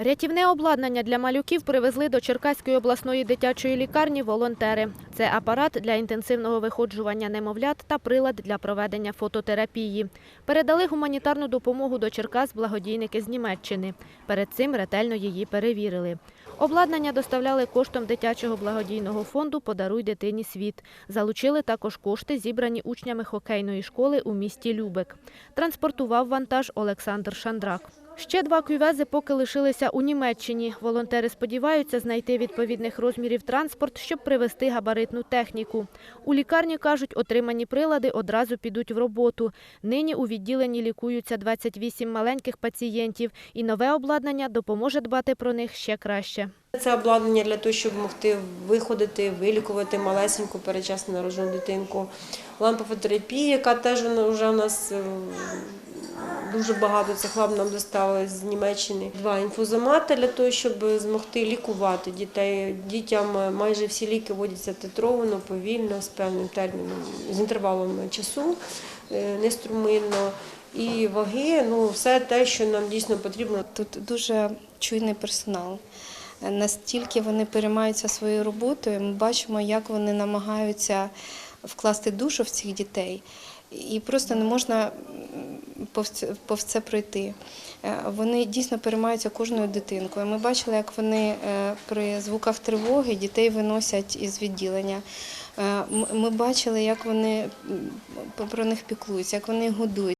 Рятівне обладнання для малюків привезли до Черкаської обласної дитячої лікарні волонтери. Це апарат для інтенсивного виходжування немовлят та прилад для проведення фототерапії. Передали гуманітарну допомогу до Черкас благодійники з Німеччини. Перед цим ретельно її перевірили. Обладнання доставляли коштом дитячого благодійного фонду Подаруй дитині світ. Залучили також кошти, зібрані учнями хокейної школи у місті Любек. Транспортував вантаж Олександр Шандрак. Ще два кювези поки лишилися у Німеччині. Волонтери сподіваються знайти відповідних розмірів транспорт, щоб привезти габаритну техніку. У лікарні кажуть, отримані прилади одразу підуть в роботу. Нині у відділенні лікуються 28 маленьких пацієнтів, і нове обладнання допоможе дбати про них ще краще. Це обладнання для того, щоб могти виходити, вилікувати малесеньку передчасно народжену дитинку. Лампа фототерапії, яка теж вже у нас е, дуже багато цих ламп нам доставили з Німеччини. Два інфузомати для того, щоб змогти лікувати дітей. Дітям майже всі ліки вводяться титровано, повільно, з певним терміном, з інтервалом часу, е, неструминно. І ваги, ну все те, що нам дійсно потрібно. Тут дуже чуйний персонал. Настільки вони переймаються своєю роботою, ми бачимо, як вони намагаються вкласти душу в цих дітей. І просто не можна повз це- пройти. Е, Вони дійсно переймаються кожною дитинкою. Ми бачили, як вони е, при звуках тривоги дітей виносять із відділення. Е, Ми бачили, як вони про них піклуються, як вони годують.